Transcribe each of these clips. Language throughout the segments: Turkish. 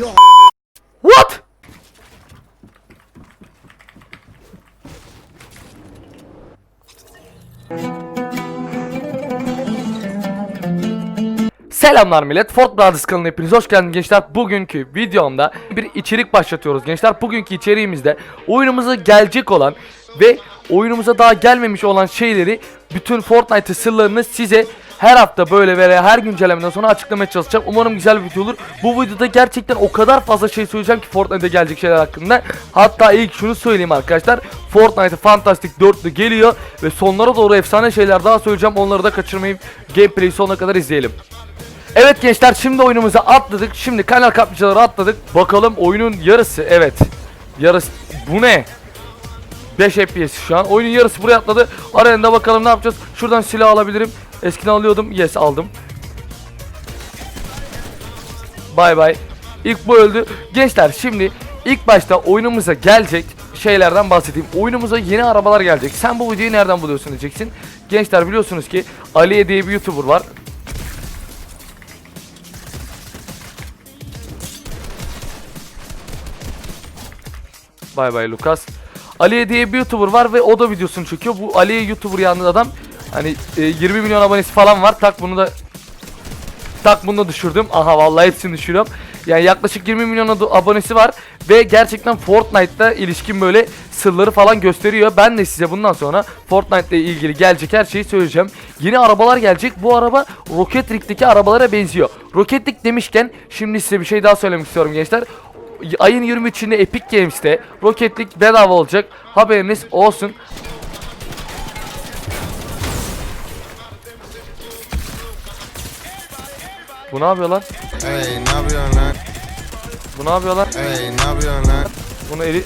What? Selamlar millet. Fort Brothers kanalına hepiniz hoş geldiniz gençler. Bugünkü videomda bir içerik başlatıyoruz gençler. Bugünkü içeriğimizde oyunumuza gelecek olan ve oyunumuza daha gelmemiş olan şeyleri bütün Fortnite sırlarını size her hafta böyle veya her güncellemeden sonra açıklamaya çalışacağım. Umarım güzel bir video olur. Bu videoda gerçekten o kadar fazla şey söyleyeceğim ki Fortnite'de gelecek şeyler hakkında. Hatta ilk şunu söyleyeyim arkadaşlar. Fortnite Fantastic 4'lü geliyor ve sonlara doğru efsane şeyler daha söyleyeceğim. Onları da kaçırmayın. Gameplay'i sonuna kadar izleyelim. Evet gençler şimdi oyunumuza atladık. Şimdi kanal kaplıcaları atladık. Bakalım oyunun yarısı. Evet. Yarısı. Bu ne? 5 FPS şu an. Oyunun yarısı buraya atladı. Arayında bakalım ne yapacağız. Şuradan silah alabilirim. Eskiden alıyordum. Yes aldım. Bay bay. İlk bu öldü. Gençler şimdi ilk başta oyunumuza gelecek şeylerden bahsedeyim. Oyunumuza yeni arabalar gelecek. Sen bu videoyu nereden buluyorsun diyeceksin. Gençler biliyorsunuz ki Aliye diye bir YouTuber var. Bay bay Lucas. Aliye diye bir YouTuber var ve o da videosunu çekiyor. Bu Aliye YouTuber yanlı adam. Hani e, 20 milyon abonesi falan var. Tak bunu da tak bunu da düşürdüm. Aha vallahi hepsini düşürüyorum. Yani yaklaşık 20 milyon abonesi var ve gerçekten Fortnite'da ilişkin böyle sırları falan gösteriyor. Ben de size bundan sonra Fortnite ilgili gelecek her şeyi söyleyeceğim. Yeni arabalar gelecek. Bu araba Rocket League'deki arabalara benziyor. Rocket League demişken şimdi size bir şey daha söylemek istiyorum gençler. Ayın 23'ünde Epic Games'te Rocket League bedava olacak. Haberiniz olsun. Bu ne yapıyor lan? Hey, ne yapıyorsun lan? Bu ne yapıyor lan? Hey, ne yapıyorsun lan? Bunu eli...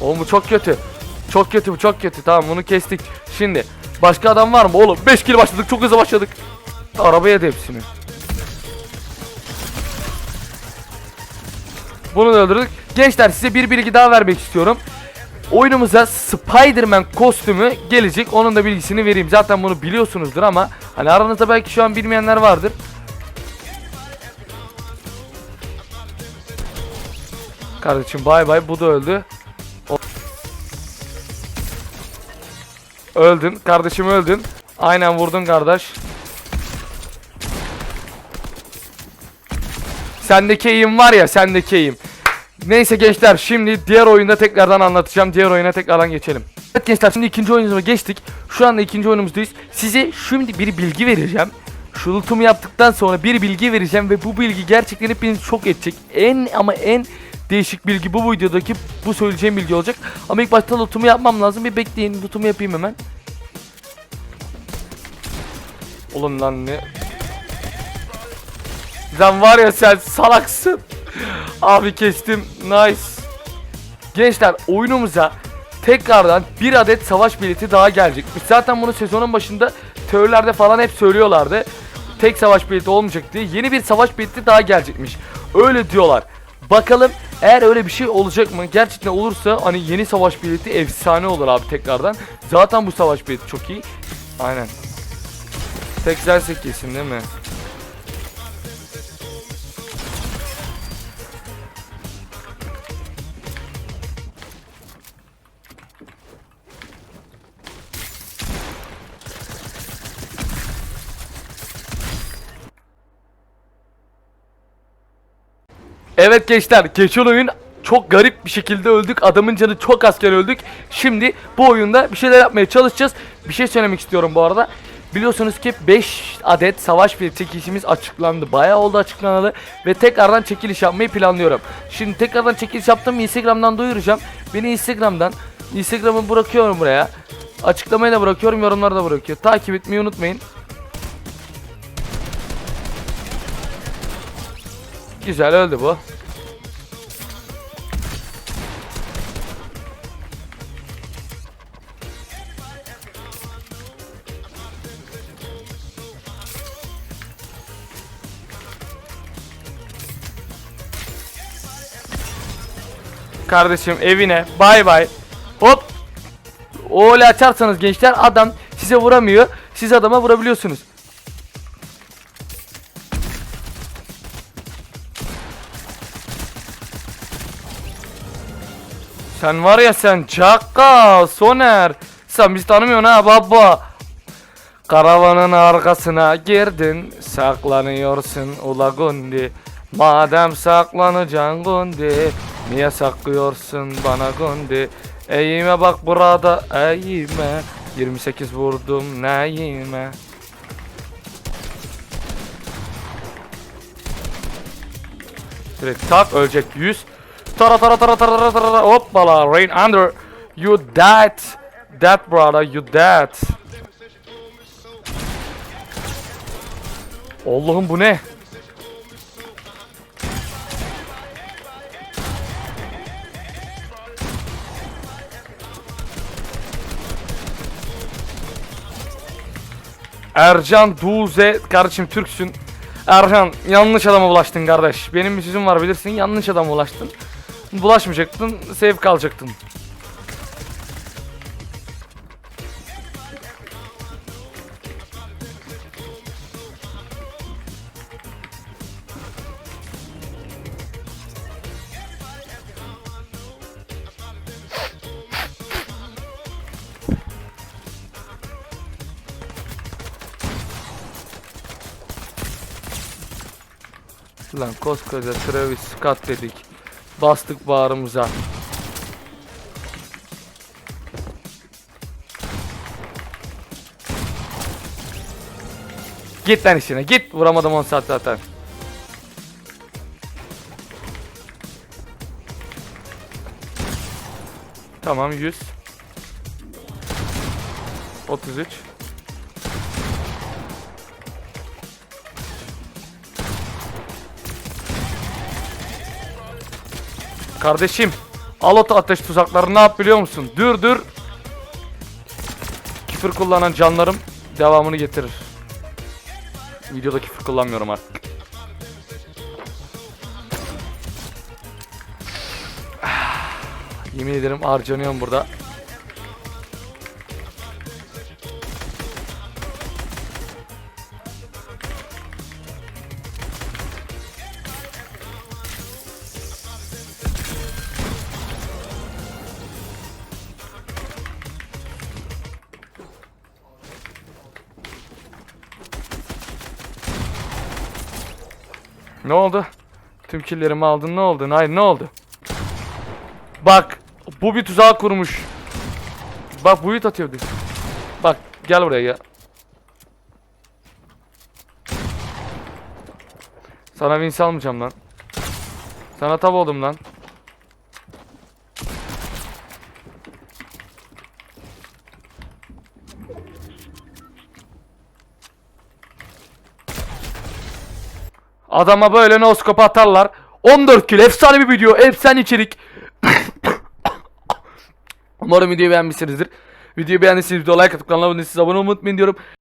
Oğlum bu çok kötü. Çok kötü bu çok kötü. Tamam bunu kestik. Şimdi başka adam var mı oğlum? 5 kill başladık çok hızlı başladık. Arabaya da hepsini. Bunu da öldürdük. Gençler size bir bilgi daha vermek istiyorum. Oyunumuza Spider-Man kostümü gelecek. Onun da bilgisini vereyim. Zaten bunu biliyorsunuzdur ama hani aranızda belki şu an bilmeyenler vardır. Kardeşim bay bay bu da öldü. O- Öldün kardeşim öldün. Aynen vurdun kardeş. Sendeki eğim var ya sendeki eğim. Neyse gençler şimdi diğer oyunda tekrardan anlatacağım. Diğer oyuna tekrardan geçelim. Evet gençler şimdi ikinci oyunumuza geçtik. Şu anda ikinci oyunumuzdayız. Size şimdi bir bilgi vereceğim. Şu lootumu yaptıktan sonra bir bilgi vereceğim ve bu bilgi gerçekten hepinizi şok edecek. En ama en değişik bilgi bu videodaki bu söyleyeceğim bilgi olacak. Ama ilk başta lootumu yapmam lazım. Bir bekleyin lootumu yapayım hemen. Oğlum lan ne? Sen var ya sen salaksın. Abi kestim. Nice. Gençler oyunumuza tekrardan bir adet savaş bileti daha gelecek. Biz zaten bunu sezonun başında teorilerde falan hep söylüyorlardı. Tek savaş bileti olmayacak diye. Yeni bir savaş bileti daha gelecekmiş. Öyle diyorlar. Bakalım eğer öyle bir şey olacak mı? Gerçekten olursa hani yeni savaş bileti efsane olur abi tekrardan. Zaten bu savaş bileti çok iyi. Aynen. Tek zersek kesin değil mi? Evet gençler geçen oyun çok garip bir şekilde öldük. Adamın canı çok azken öldük. Şimdi bu oyunda bir şeyler yapmaya çalışacağız. Bir şey söylemek istiyorum bu arada. Biliyorsunuz ki 5 adet savaş bir çekilişimiz açıklandı. Bayağı oldu açıklanalı ve tekrardan çekiliş yapmayı planlıyorum. Şimdi tekrardan çekiliş yaptım Instagram'dan duyuracağım. Beni Instagram'dan Instagram'ı bırakıyorum buraya. Açıklamayı da bırakıyorum, yorumları da bırakıyor. Takip etmeyi unutmayın. Güzel öldü bu. kardeşim evine. Bay bay. Hop. O açarsanız gençler adam size vuramıyor. Siz adama vurabiliyorsunuz. Sen var ya sen çakka Soner. Sen biz tanımıyorsun ha baba. Karavanın arkasına girdin saklanıyorsun ula gundi. Madem saklanacaksın gundi niye saklıyorsun bana gundi? Eğime bak burada eğime, 28 vurdum neyime? Direkt tak ölecek 100. Tara tara tara tara tara tara hoppala rain under. You dead. Dead brother you dead. Allah'ım bu ne? Ercan Duze kardeşim Türksün. Ercan yanlış adama bulaştın kardeş. Benim bir sözüm var bilirsin yanlış adama bulaştın. Bulaşmayacaktın, safe kalacaktın. Lan koskoca Travis Scott dedik. Bastık bağrımıza. Git lan işine git. Vuramadım 10 saat zaten. Tamam 100. 33. Kardeşim al o ateş tuzaklarını ne yap biliyor musun? Dur dur. Küfür kullanan canlarım devamını getirir. Videoda küfür kullanmıyorum artık. Yemin ederim harcanıyorum burada. Ne oldu? Tüm killerimi aldın ne oldu? Hayır ne oldu? Bak bu bir tuzak kurmuş. Bak bu it atıyordu. Bak gel buraya gel. Sana wins almayacağım lan. Sana tab oldum lan. Adama böyle noskop atarlar. 14 kilo efsane bir video, efsane içerik. Umarım videoyu beğenmişsinizdir. Videoyu beğendiyseniz videoya like atıp kanala abone olmayı unutmayın diyorum.